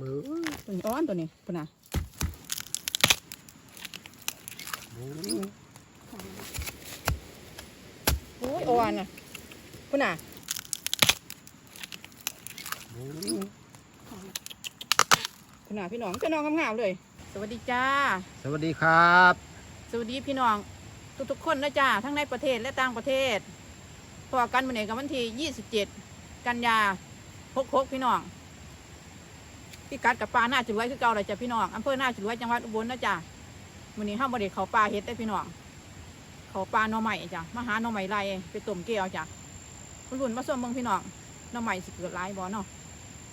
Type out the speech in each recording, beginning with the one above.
มือตัวนี้อ้อนตัวนี้พุ่นน่ะมือโอ้ยอ้อนน่ะพุ่นน่ะมือพุ่นน่ะพี่น้องพี่น้องงามๆเลย สวัสดีจ้า สวัสดีครับ สวัสดีพี่น้อง ทุกๆคนนะจ้าทั้งในประเทศและต่างประเทศพอกันวันนี้กับวันที่ 27 กันยา66พี่น้อง พี่กัดกับปลาหน้าจุดไว้คือเก่าเลยจ้ะพี่น้องอำเภอหน้าจุดไว้จังหวัดอุบลนะจ้าวันนี้ห้ามบไดเขาปลาเฮ็ดได้อพี่น้องเขาปลาหน่อใหม่จ้ะมาหาหน่อใหม่ไรไปต้มเกลียวจ้ะคุณรุ่นมาส้มเบิ่งพี่น้องหน่อใหม่สิเกิดหลายบ่เนาะ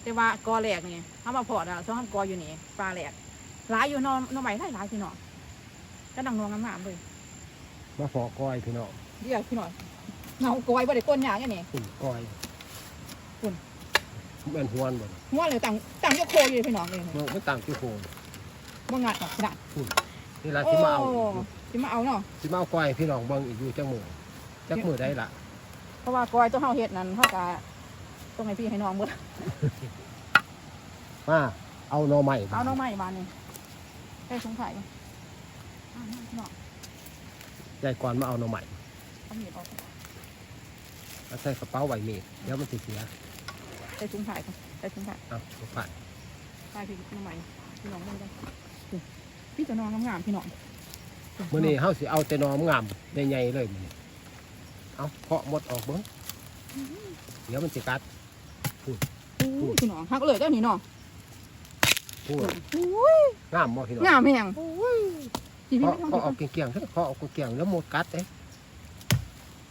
แต่ว่ากอแหลกนี่ห้ามาพอดอะสองห้ามกออยู่นี่ปลาแหลกหลายอยู่หน่อหน่อใหม่หลายหลายพี่น้องก็ดังนวงงามๆเลยมาฟอกก้อยพี่น้องเดี๋ยวพี่หน่อยเงากอยบ่ได้ก้นหยางอย่างนี้หุ่นก้อยหุ่น เป็นหวนบ่หัวเลยต่างต่างยกโคอยู่พี่น้องเลยเมื่อไม่ต่างที่โคงบ่งัดหรอกขนาดนี่ละที่มาเอาโอ้ที่มาเอาเนาะที่มาเอาก้อยพี่น้องเบิ่งอีกอยู่จังมือจักมือได้ละเพราะว่ากอยตัวเฮาเฮ็ดนั่นเฮากะต้องให้พี่ให้น้องเบิดมาเอาหน่อใหม่เอาน้องใหม่มานี่ได้สงสัยบ่อ่าพี่น้องยายก่อนมาเอาหน่อใหม่เอามีดออกเอาใส่กระเป๋าไว้มีดเดี๋ยวมันสิเสีย ได้สงสัยก่อนได้สงสัยเอาเอาไปใช่พี่น้องใหม่พี่น้องเบิ่งกันนี่พี่ตัวน้องงามๆพี่น้องมื้อนี้เฮาสิเอาแต่หนอมงามใหญ่ๆเลยมื้อนี้เอาเคาะหมดออกเบิ่งเดี๋ยวมันสิกัดอู้พี่น้องหักเลยเด้อนี่เนาะพูดอู้ยงามบ่พี่น้องงามแฮงพี่พี่เคาะไม่ต้องเคาะออกเกี่ยงๆเถอะเคาะออกเกี่ยงๆแล้วหมดกัดเด้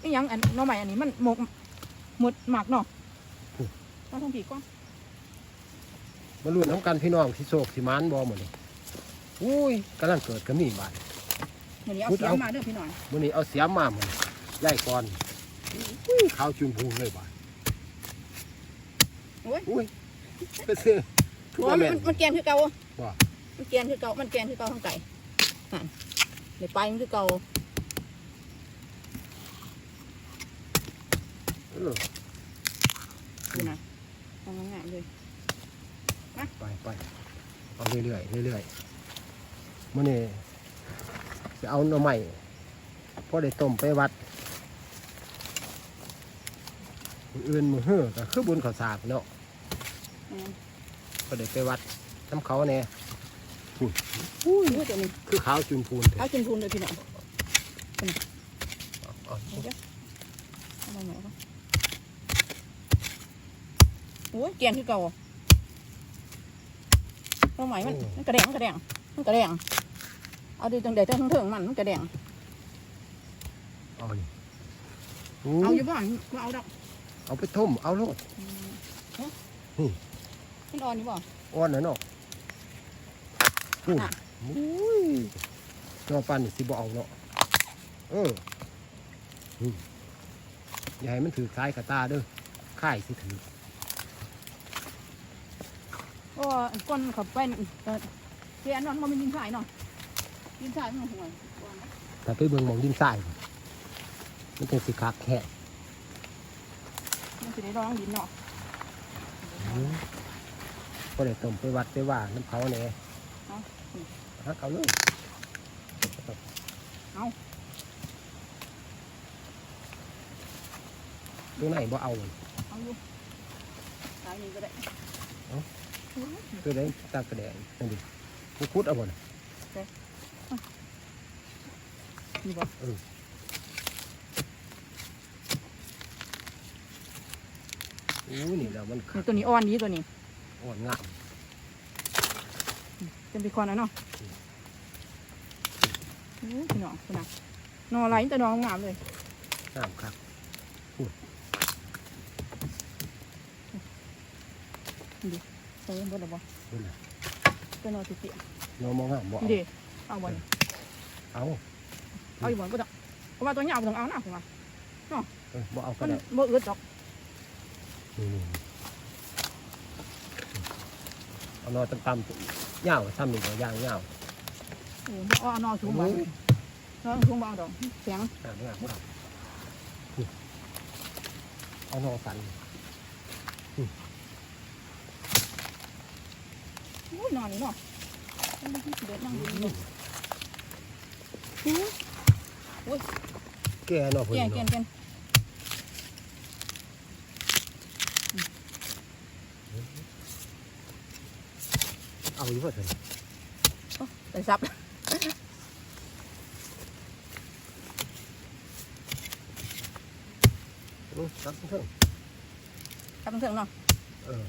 นี่ยังอันน้องใหม่อันนี้มันหมกหมดหมักเนาะอืม ต้องทำผีก่อนมาลุ้นน้ำกันพี่น้องสิโศกสิมานบ่มื้อนี้อุ้ยกำลังเกิดก็มีบาดเดี๋ยวนี้เอาพุดเสียเอางมาเด้อพี่น้องมื้อนี้เอาเสียมมามื้อนี้ไล่ก่อนอุ้ยขาวจุนพูนเลยบาดโอ้ยอุ้ยไปซื้อทุกโอ้ยอันมัแม่นนมันแกนคือเก่าว่ามันแกนคือเก่ามันแกนคือเก่าทั้งไก่นั่นเดี๋ยวไปมันคือเก่าเออดูนะ ทำงานเลยไปไปเอาเรื่อยๆเรื่อยๆมื้อนี้จะเอาหน่อไม้พอได้ต้มไปวัดมื้ออื่นมื้อเฮือก็คือบุญข้าวสากเนาะอืมก็ได้ไปวัดน้ำเขาแน่อุ้ยเดี๋ยวนี้คือขาวจุนพูนเถเอาอะจุนทุนเลยพี่น้อง เอา เดี๋ยวเอามาหน่อยก่อนโอ้ยแกนคือเก่าตรงไหนมันมันกระแดงมันกระแดงมันกระแดงเอาดีจังเดี๋ยวจะถึงๆมันมันกระแดงเอานี่เอาเอาอยู่บ้านมาเอาดอกเอาไปทุ่มเอาโลดมันอ่อนอยู่บ่อ้อนนะเนาะอู้น่ะอุ้ยนอปันนี่สิบ่เอาเนาะเอออืมอย่าให้มันถือคล้ายกับตาเด้อค่ายสิถือ โอ้ก้นขับไปนั่นเออเทียนนอนมันเป็นดินทรายเนาะดินทรายมันห่วยแต่ไปเบิ่งหมองดินทรายมันเป็นสิคักแค่มันสิได้ร้องดินเนาะก็ได้ต้มไปวัดไปว่าน้ำเขาแน่เอาฮักเอาเลยเอาตรงไหนบ่เอาเลยเอาอยู่สายนี้ก็ได้ ตัวไหนตากระแดงนั่นดิกูคุดเอาบ่นนี่บ่อู้นี่แล้วมันนี่ตัวนี้อ่อนดีตัวนี้อ่อนงามเป็นปีคอนนะเนาะโอ้ยพี่น้องพี่น้องนออะไรแต่นองงามเลยงามครับ ใส่เบดเลยบ่นี่นะตัวนอเสียน้องมองงามบ่ๆเอานี่เด้เอาบ่นี่เอาเอาอยู่บ่บ่ต้องเพราะว่าตัวนี้เอาบ่ต้องเอานะผมว่าเออบ่เอาก็มันได้บ่อึดดอกนี่นี่เอานอต่ำๆยาวซ้ำนี่บ่ย่างยาวโอ้ยเอาเอานอสูงบ่นอสูงบ่เอาดอกเสียงงามงามบ่เอานี่เอานอสัน อุ้ยนอนนี่เนาะนั่งดูสิเด็ดนั่งดูนี่อุ้ยแก่เนาะเพิ่นแก่แก่เนาะแก่เอาอยู่บ่เพิ่นใส่ซับอือตัดเพิ่นซับเถิงเนาะเออ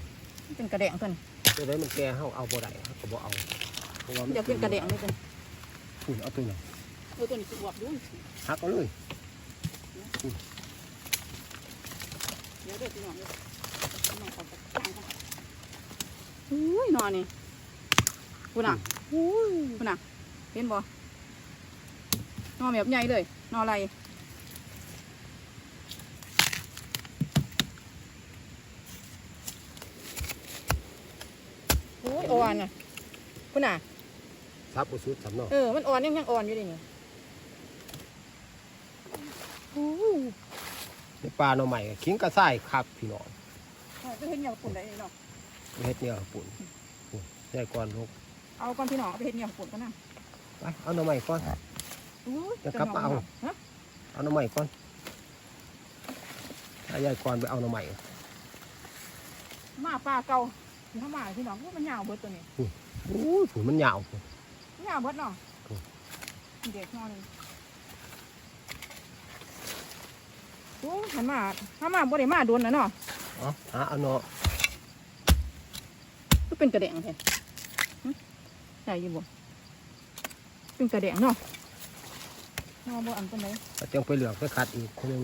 มันเป็นกระแดงเพิ่น ตัวใดมันแก่เฮาเอาบ่ได้เฮาก็บ่เอาเพราะว่ามัเดี๋ยวเป็นกระแดงนี่เพิ่นคุณเอาตัวไหนเออตัวนี้คือบวบดูหักเอาเลยเดี๋ยวเดี๋ยวพี่น้องเดี๋ยวพี่น้องขอจัดการก่อนอุ้ยนอนนี่คุณอะคุณอะเห็นบ่นอนแบบใหญ่เลยนอนอะไร อุ้ยอ่อนอะคุณอะทับบ่สุดสำเนาะเออมันอ่อนยังยังอ่อนอยู่ดินี่อู้ในป่าหน่อใหม่ขิงกระส่ายคักพี่น้องก็เห็นอย่างปุ่นได้เนาะเฮ็ดเนี่ยปุ่นปุ่นใหญ่ก่อนลูกเอาก่อนพี่น้องเอาไปเห็นอย่างปุ่นกันนะไปเอาหน่อใหม่ก่อนอู้เดี๋ยวกลับมาเอาฮะเอาหน่อใหม่ก่อนถ้ายายก่อนไปเอาหน่อใหม่มาปลาเก่าที่ เขามาพี่น้องว่ามันยาวเบิดตัวนี้อู้ยฝุ่นมันยาวพุ่นยาวเบิดเนาะครับเด็กนอนนี่โอ้หันมาหันมาบ่ได้มาโดนนะเนาะเอาหาเอาหน่อก็เป็นกระแดงแท้หึใช่อยี่บ่เป็นกระแดงเนาะนอบ่อันเป็นไรก็จังไปเหลือกไปขัดอีกคนนึง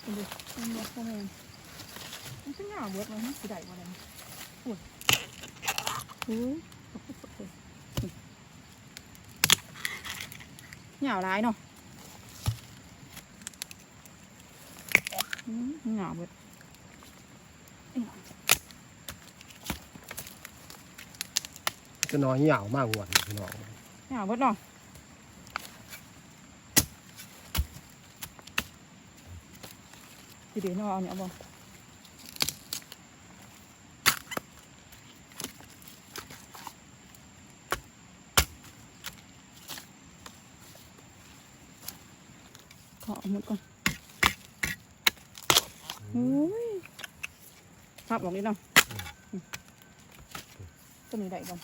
เป็นดิมันบ่เข้ามา มันเป็นยาวเบิดเลยสิได้บ่ได้โอ้ยโอ้ยยาวหลายเนาะอืมยาวเบิดก็นอนยามากหวดพี่น้องยาวเบิดเนาะสิเดี๋ยวเนาะเอาเนี่ยเอาบ่ขอเอา หมดก่อนโอ้ยพับออกนิดเนาะอืมตัวนี้ได้บ่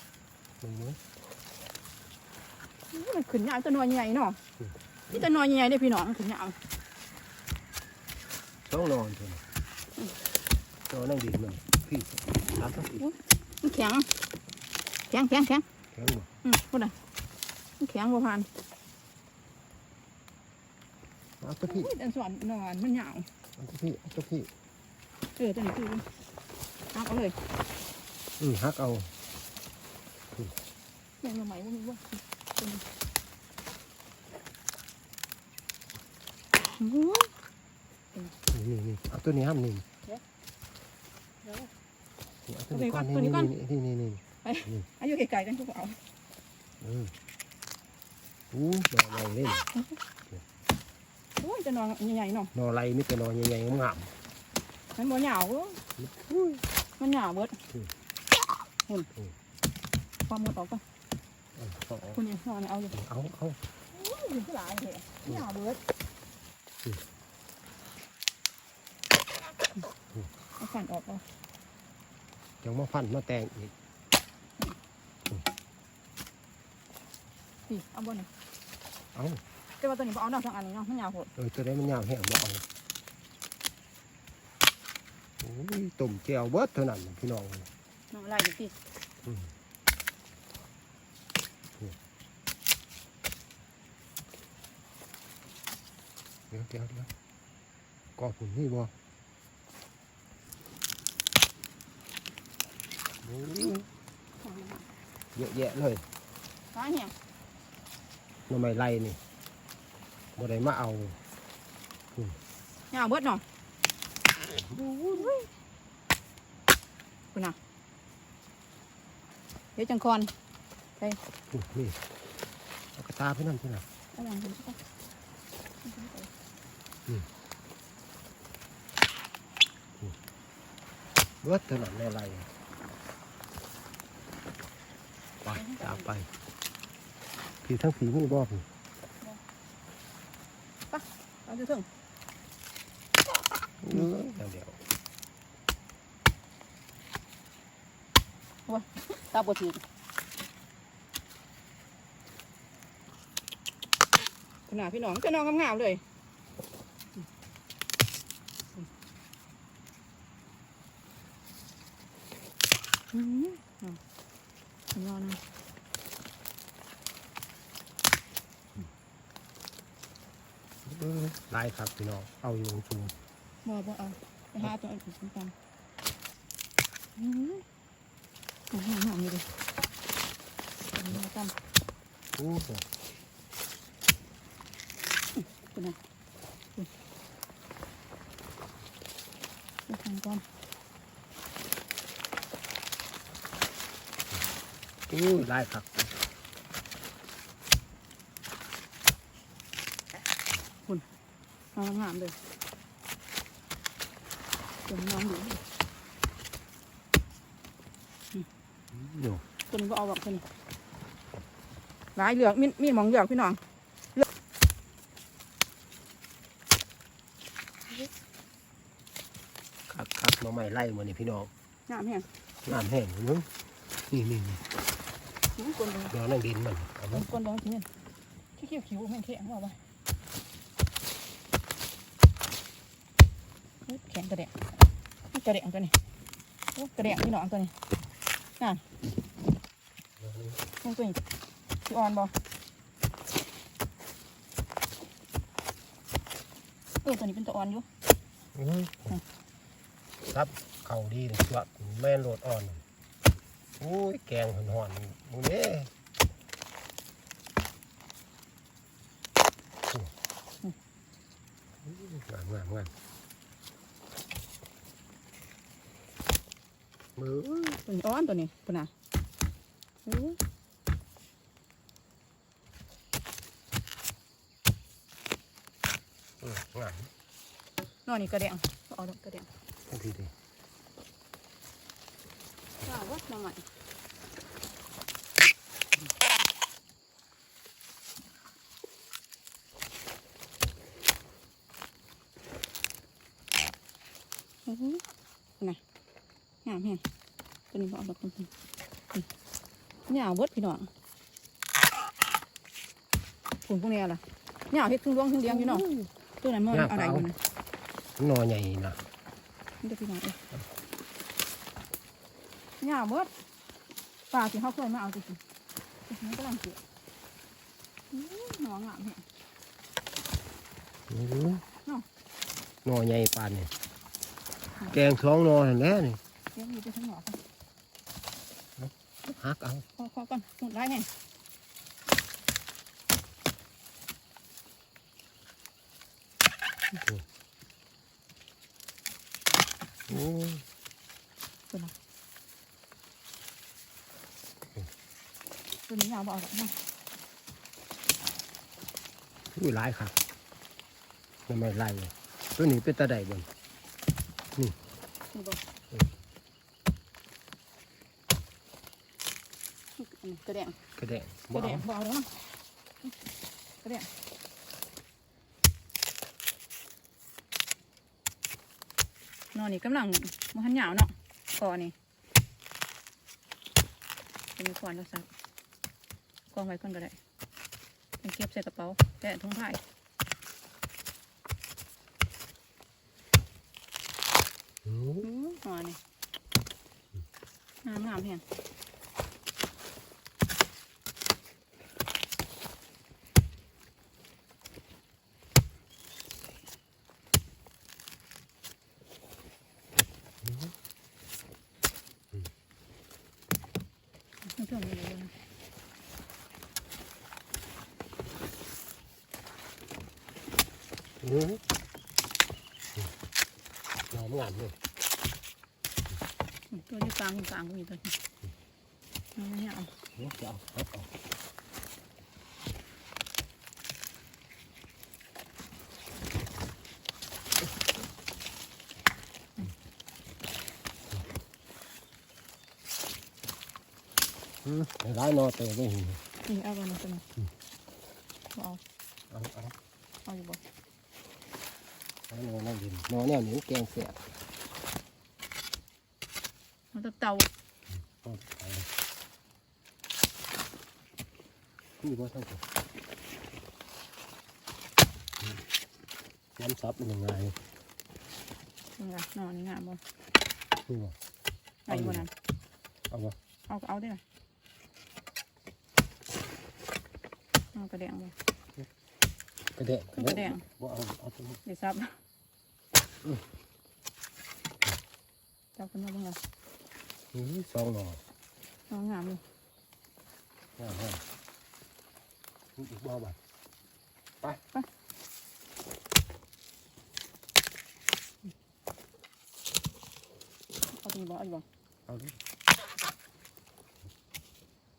มึงมั้ยมันขึ้นยาวตัวน้อยใหญ่เนาะอืมนี่ตัวน้อยใหญ่เด้อพี่น้องมันขึ้นยาวต้องนอนเถอะนอนนั่งดีมันพี่ตามต้องอีกมันแข็งแข็งแข็งแข็งแข็งบ่อืมพูดน่ะมันแข็งบ่ผ่าน เอาตัวพี่อุ้ยอันสวนนอนมันยาวเอาตัวพี่เอาตัวพี่เออตัวนี้คือเอาเอาเลยอืมฮักเอาแม่งมาใหม่ว่ามีว่าตัวนี้โอ้ยนี่นี่เอาตัวนี้ห้ามนี่เดี๋ยวเอาตัวนี้ก่อนตัวนี้นี่ก่อนนี่นี่นี่นี่อายุไกลๆกันทุกคนเอาเอออู้นอนใหญ่เล่นโอ้ย จะนอนใหญ่ๆเนาะนอนไรมิแต่นอนใหญ่ๆงามมันบ่ยาวเว้ยๆอุ้ยมันยาวเบิดอืมหุ่นอืมความหมดออกก่อนเอาเอาเอาคุณนี่นอนเอาอยู่เอาเอาอยู่ที่หลายเลยยาวเบิดอืมเอาฝันออกเอาจังมาฟันมาแต่งอีกสิเอาบนนี่เอา แต่ว่าตัวนี้บ่เอาเนาะสองอันนี้เนาะมันยาวโหดเออตัวได้มันยาวแห้งมาเอาโอ้ยต้มแก้วเบิดเท่านั้นพี่น้องน้องไล่ดูสิอืมเดี๋ยวเดี๋ยวเดี๋ยวก่อผุนนี่บ่โอ้ยเยอะแยะเลยตายแห้งหน่อไม้ไล่นี่ บ่ได้มาเอายาวเบิดเนาะคุณน่ะเดี๋ยวจังคอนอุ๊ยนี่เอากระตาไปนั่นใช่ไหมเอาอย่างนี้ใช่ปะอืมเบิดถนนอะไรไปตามไปผีทั้งผีมือบ่ผี เอาจะถึงเดี๋ยวเดี๋ยวตาบอดทีขนาดพี่น้องจะนอนงามๆเลยอืมเอานอนนะ เออ ลายครับพี่น้องเอาอยู่สูงบ่บ่เอาไปหาตัวอื่นกินกันอืมเอาหอมๆอยู่ดิเอามาตั้มโอ้โหคุณนะคุณไปทำก่อนอู้ลายครับ เอางามๆเลยตัวน้องอยู่อยู่ตัวนี้ก็เอาแบบตัวนี้หลายเหลือกมีมีหมองเหลือกพี่น้องครับครับมาใหม่ไล่มานี่พี่น้องงามแห้งน้ำแห้งอยู่นึงนี่นี่นี่หิวคนเดียวเดี๋ยวนั่งดินมันเอามาคนเดียวที่นี่ขี้เกียจขิวแม่งแข็งว่าไป แข็งกระเดะกระเดะตัวนี้กระเดะพี่น้องตัวนี้นั่นตัวนี้ที่อ่อนบ่เออตัวนี้เป็นตัวอ่อนอยู่รับเข่าดีเลยตัวแม่นโหลดอ่อนโอ้ยแกงหอนๆมึงเนี่ยงามงามงาม มือตัวนี้อ่อนตัวนี้ตัวน่ะโอ้อืมงามนอนนี่กระเดะเอาดอกกระเดะทันทีดีว้าววัดมาใหม่โอ้โหน่ะ งามแฮงตัวนี้บ่เอาดอกตัวนี้นี่หญ้าเบิดพี่น้องฝุ่นพวกนี้ล่ะหญ้าเฮ็ดทุ่งดวงทุ่งเดียงพี่น้องตัวไหนมันเอาไหนอยู่นะนอใหญ่นะนี่เด้อพี่น้องเอ้ยหญ้าเบิดปลาที่เขาเคยมาเอาจริงๆมันกำลังเกิดอื้อหนองงามแฮงอื้อเนาะนอใหญ่ปานนี่แกงท้องนอเห็นแล้วนี่เดี๋ยวอยู่ไปข้างนอกฮักเอาขอขอก่อนหมดได้ไงโอ้ยตัวนี้ยาวบ่เอาหรอกนะอุ้ยหลายครับมันไม่ไล่เลยตัวนี้เป็นตาใดบนนี่บ่อันนี้ กระเดงกระแดงกบ่ระเดเอางบ่เอาแล้วนะกระเดงนอนนี่กำลังมันหันยาวเนาะก่อนี่จะมีควันแล้วซักกองไว้ก่อนก็ได้เป็นเก็บใส่กระเป๋าแต่ถุงผ้าโอ้อืมหัวนี่งามงามเพียง ไม่ถึงเลยนะโหนอมงามเลยตัวที่กลางกลางก็มีตัวนี้เอาไม่เอาเดี๋ยวจะเอาฮักเอา อืมให้ ร้ายนอเตะไม่เห็นนี่เอาไปนะตัวนี้เอาเอาเอาเอาอยู่บ่ร้ายนอนั่งดินนอแนวนี้แกงเสียบมันจะเตาเอาไปเลยนี่บ่ทั้งตัวน้ำซับมันยังไงนี่ไงนอนนี่งามบ่นี่บ่เอาอยู่บ่นั่นเอาบ่เอาก็เอาได้ไหม เอากระเดียงบ่กระเดะกระเดียงบ่เอาเอาตัวนี้เดี๋ยวซับอืมจับขึ้นมาบ้างละอื้อสองหน่อน้องงามอยู่ห้าห้านี่อีกบ่บัดเอาตรงนี้บ่เอาอยู่บ่เอาดิ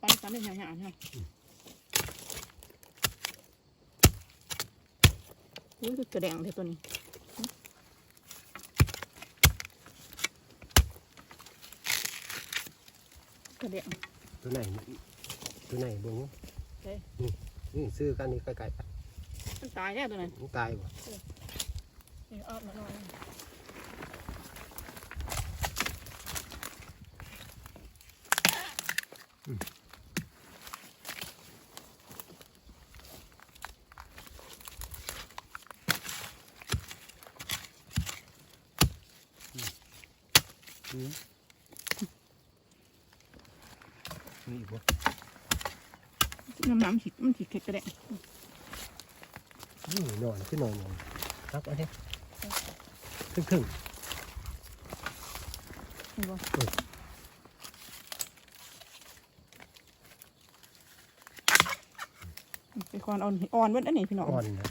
ปั้นปั้นได้หยาบๆใช่ไหม อุ้ยคือกระเดียงเลยตัวนี้กระเดียงตัวไหนตัวไหนเบ่งเฮ้ยนี่นี่ซื้อกันนี่ใกล้ๆกันมันตายแล้วตัวนั้นมันตายบ่นี่เอามาหน่อย นี่อีกบ่น้ำน้ำฉีดมันฉีดเค็ดกระเดียงนี่นอนขึ้นนอนนอนครับอันนี้ครึ่งครึ่งไปคอนอ่อนอ่อนเว้นอันนี้พี่น้องอ่อนนะ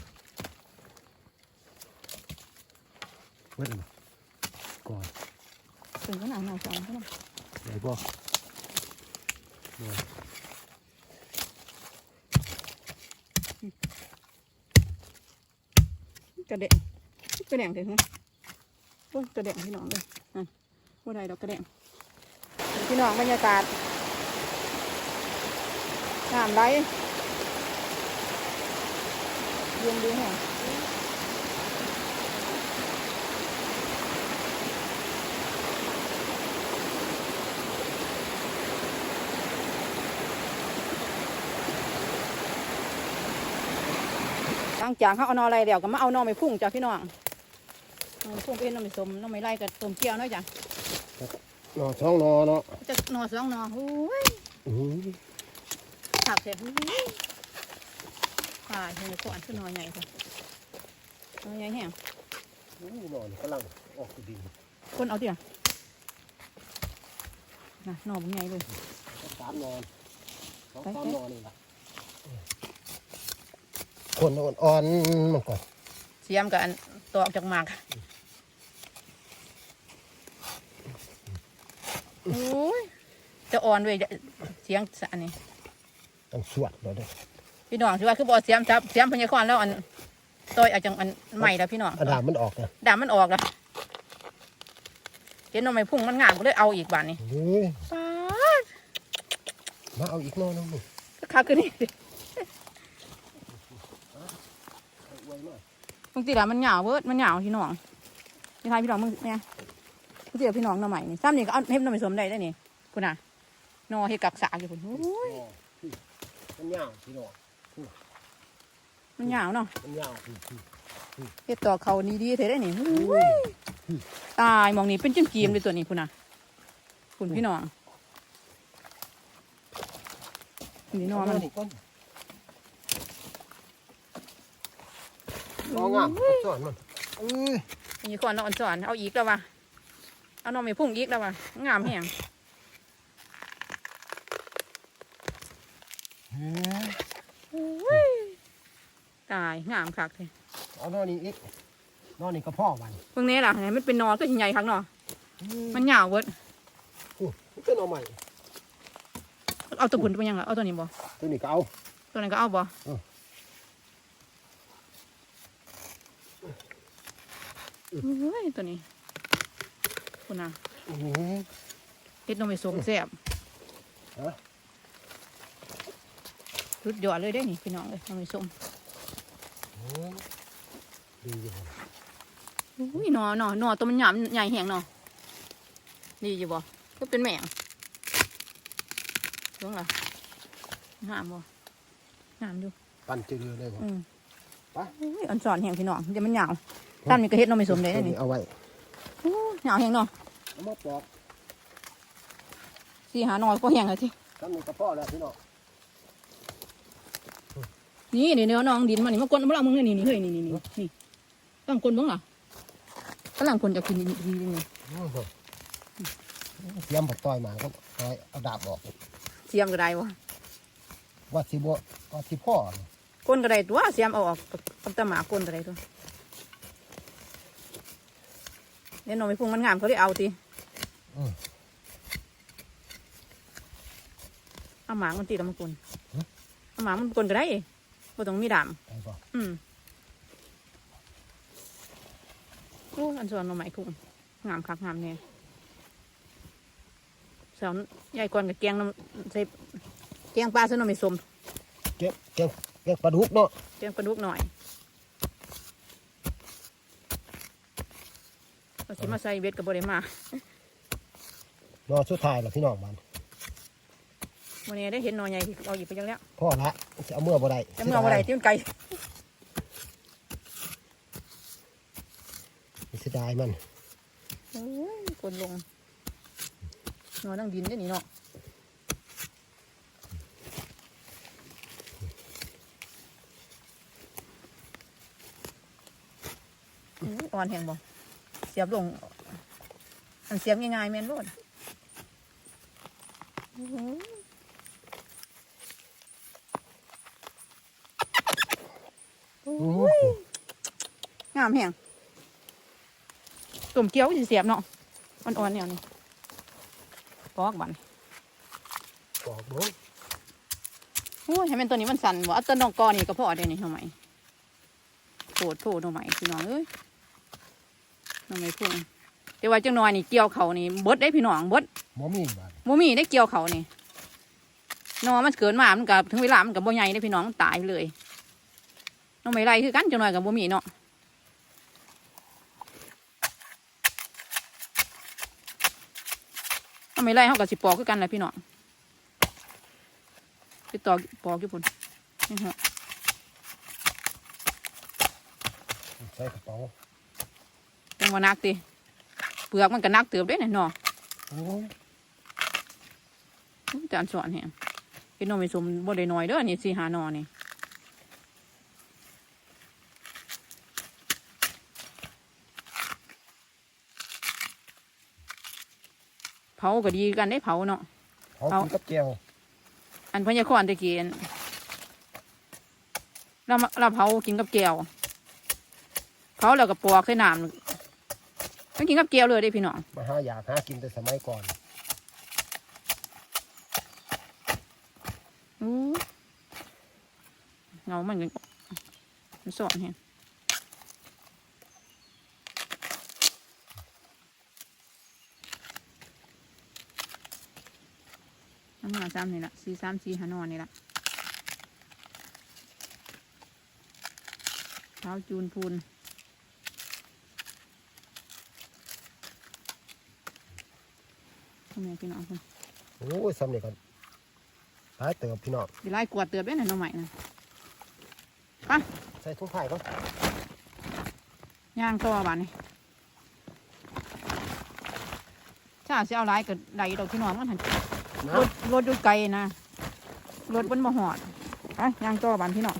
เว้ยมาก่อน ถึงขนาดหนาสองเท่านั้นไหนบ่นอนกระเดะกระเดงถึงโอ้กระเดงพี่น้องเลยนั่นว่าใดดอกกระเดงพี่น้องบรรยากาศน้ำไหลเย็นดีแฮะ หลังจากเขาเอานออะไรเดี๋ยวก็มาเอานอไม่พุ่งจ้ะพี่น้องนอไม่พุ่งเป็นนอไม่สมนอไม่ไล่กับต้มเกี๊ยวเนาะจ้ะนอนช่องนอนเนาะจะนอสองนอโอ้ยอื้อหือผักเสร็จโอ้ยป่าเห็นก่อนคือนอใหญ่ค่ะนอใหญ่แห้งนี่นอนกำลังออกดินคนเอาเดี๋ยวนะนอมันใหญ่เลยสามนอนสองไปสามไปนอนนี่ละ คนอ่อนๆมันก่อนเสียมกับอันตอกจากหมากโอ้ยจะอ่อนเว้ยเสียงอันนี้ต้องสวดเราด้วยพี่น้องที่ว่าคือบ่เสียมจับเสียมพญาคอนแล้วอันต้อยเอาจังอันใหม่แล้วพี่น้องอะดามมันออกนะดำมันออกแล้วเห็นหน่อไม้พุ่งมันงามก็เลยเอาอีกบาทนี้เฮ้ยป๊าดมาเอาอีกนอนนึงนี่คักคือนี่ ไว้หน่อย บา งทีละมันเหงาเวิร์ดมันเหงาพี่น้องพี่ทายพี่น้องมึงเนี่ยบางทีละพี่น้องหน่อใหม่นี่ซ้ำนี่ก็เอาเฮ็ดหน่อไม้สวมได้ได้นี่คุณน่ะนอเฮ็ดกักสากอยู่คุณโอ้ยอ๋อพี่มันยาวพี่น้องมันเหงาเนาะมันยาวพี่พี่เฮ็ดต่อเขานี่ดีเท่ได้นี่โอ้ยตายมองนี่เป็นจิ้มกีมเลยตัวนี้คุณน่ะคุณพี่น้องนี่นอมัน ก้อนงองามสอนมันเอ้ยมีคนเอาอ่อนสอนเอาอีกแล้ววะเอาหน่อไม้พุ่งอีกแล้ววะงามแห้งตายงามคักเลยเอานอนนี่อีกนอนนี่ก็พ่อวันเพิ่งนี้ล่ะมันเป็นนอนก็ใหญ่คักเนาะมันเหงาเวิร์ดมันเป็นเอาใหม่เอาตัวบุญไปยังล่ะเอาตัวนี้บ่ตัวนี้ก็เอาตัวนั้นก็เอาบ่ เออเฮ้ยตัวนี้คุณน่ะอื้อหือเฮ็ดนมไปสมแซ่บฮะรุดยอดเลยได้อนี่พี่น้องเลยน้องไม่สมโอ้ดีอยู่อุ้ยหนอหนอหนอตัวมันหยามใหญ่แหงหนอดีอยู่บ่ก็เป็นแมงเรื่องอะไรงามบ่งามอยู่ ปั่นเจริญเลยบ่อืมไปอุ้ยอันสอนแหงพี่น้องเดี๋ยวมันหยาว ตั้นมีกระเฮ็ดน้องไม่สมเลยได้อนี่เอาไว้อู้หยาวแหงเนาะเอามาปอกสี่หาหนอก็แหงเลยทีทำนี่กระเพาะแล้วพี่น้องนี่เดี๋ยวเนื้อน้องดินมันนี่มากวนมาเอามึงเลยนี่นี่เฮ้ยนี่นี่นี่นี่ต้องกวนบ้างเหรอกำลังคนจะกินดีดีนี่โอ้โหเสียมผักต้อยมาก็ต้อยเอาดาบออกเสียมก็ได้วะว่าสิบ่ว่าสิพ่อนี่กวนก็ได้ตัวเสียมเอาออกกับตะหมากวนก็ได้ตัว เดี๋ยวน้องไปพุ่งมันงามเขาเลยเอาทีอืมเอาหมากมันตีแล้วมันกวนเอาหมากมันกวนก็ได้บ่ต้องมีดามไปบ่อืมโอ้อันส่วนหน่อไม้พุ่งงามคักงามเนี่ยสาวใหญ่กวนกับแกงน้ำใส่แกงปลาใส่หน่อไม้ส้มเก็บเก็บเก็บปลาดุกเนาะแกงปลาดุกหน่อย เราสิมาใส่เบ็ดกับบริมารอสุดท้ายแล้วพี่น้องมันวันนี้ได้เห็นหน่อใหญ่ที่เราหยิบไปยังแล้วพ่อละจะเอาเมื่อบ่ได้จะเมื่อวันไหนที่มันไกลเสียดายมันโอ้ยกวนลงนอนนั่งดินได้นี่เนาะอื้ออ่อนแห้งบ่ เสียบลงอันเสียบง่ายๆแม่นโลดอื้อหืออื้อหืองามแห้งต้มเกี๊ยวสิเสียบเนาะอ่อนๆเนี่ยนี่ปอกบันปอกเบิ่งโอ้ยให้เป็นตัวนี้มันสั่นบ่เอาต้นดอกกอนี่ก็พอได้นี่ทำไมโผดโผดทำไมพี่น้องเอ้ย ทำไมพุ่งแต่ว่าจังน้อยนี่เกี่ยวเขานี่เบดได้พี่น้องเบดบ่มีบาดบ่มีได้เกี่ยวเขานี่นอมันเกิดมามันกับถึงเวลามันกับบ่ใหญ่ได้พี่น้องมันตายเลยน้องไม่ไรคือกันจังน้อยกับบ่มีเนาะน้องไม่ไรเขากับสิปอกคือกันแหละพี่น้องไปตอกปอกอยู่พุ่นนี่ฮะใส่กระเป๋าจัง ว่านักติเปลือกมันก็นักเติบได้เนี่ยเนาะโอ้ยแต่อันสอนแฮงเห็นน้องไม่สมบ่ได้น้อยเด้อนี่สิหาหนอนี่เผาก็ดีกันได้เผาเนาะเขาเอากินกับแก้วอันพญาคอนตะกี้อันเรามาเราเผากินกับแก้วเผาแล้วก็ปอกใส่น้ำ มันกินกับแก้วเลยได้พี่น้องมาหาอยากหากินแต่สมัยก่อนอู้เงามันกันมันสอนแฮงน้ำหาซ้ำนี่ละสี่สามสี่หานอนนี่ละเท้าจูนพูน ทำไมพี่น้องคุณโอ้ยสำเร็จกันหลายเติบพี่น้องเดี๋ยวไล่กวาดเตือบได้หน่อยน้องใหม่นะใส่ถุงไผ่ก่อนย่างต่อบ้านนี่ถ้าสิเอาไล่ก็ได้ดอกที่นอนมันหันนะรถรถอยู่ไกลนะรถบนบ่หอดไปย่างต่อบ้านพี่น้อง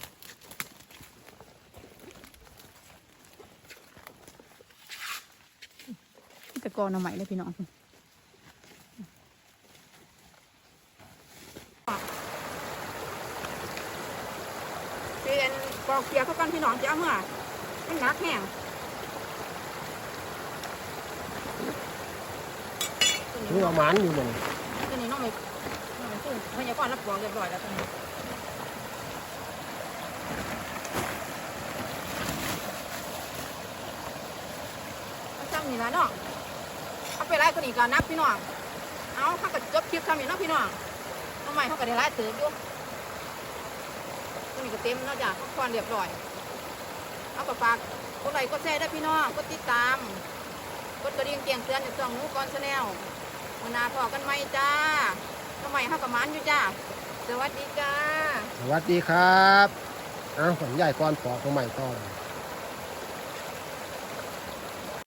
ตะกอนเอาใหม่เลยพี่น้อง เป็นปอกเกียร์เขากันพี่น้องจะเอาเมื่อมันหนักแห้งนี่เอาหมานอยู่มันตัวนี้น้องไม่น้องไม่สู้พยากรณ์รับรองเรียบร้อยแล้วตอนนี้เอาซ้ำนี่ละเนาะเอาไปไล่ตัวนี้ก่อนนับพี่น้อง เอาเขาก็จบคลิปซ้ำนี่เนาะพี่น้องน้องใหม่เขาก็ได้ไล่เติบอยู่ ก็เต็มแล้วจ้ะพักผ่อนเรียบร้อย เอาก็ฝากกดไลค์กดแชร์ได้พี่น้องกดติดตามกดกระดิ่งแจ้งเตือนในช่องหนูก่อนชาแนลวันนาพอกันไหมจ้าทำไมเข้ากับมันอยู่จ้าสวัสดีจ้า สวัสดีครับ เอาผมใหญ่ก้อนปอกตัวใหม่ต่อ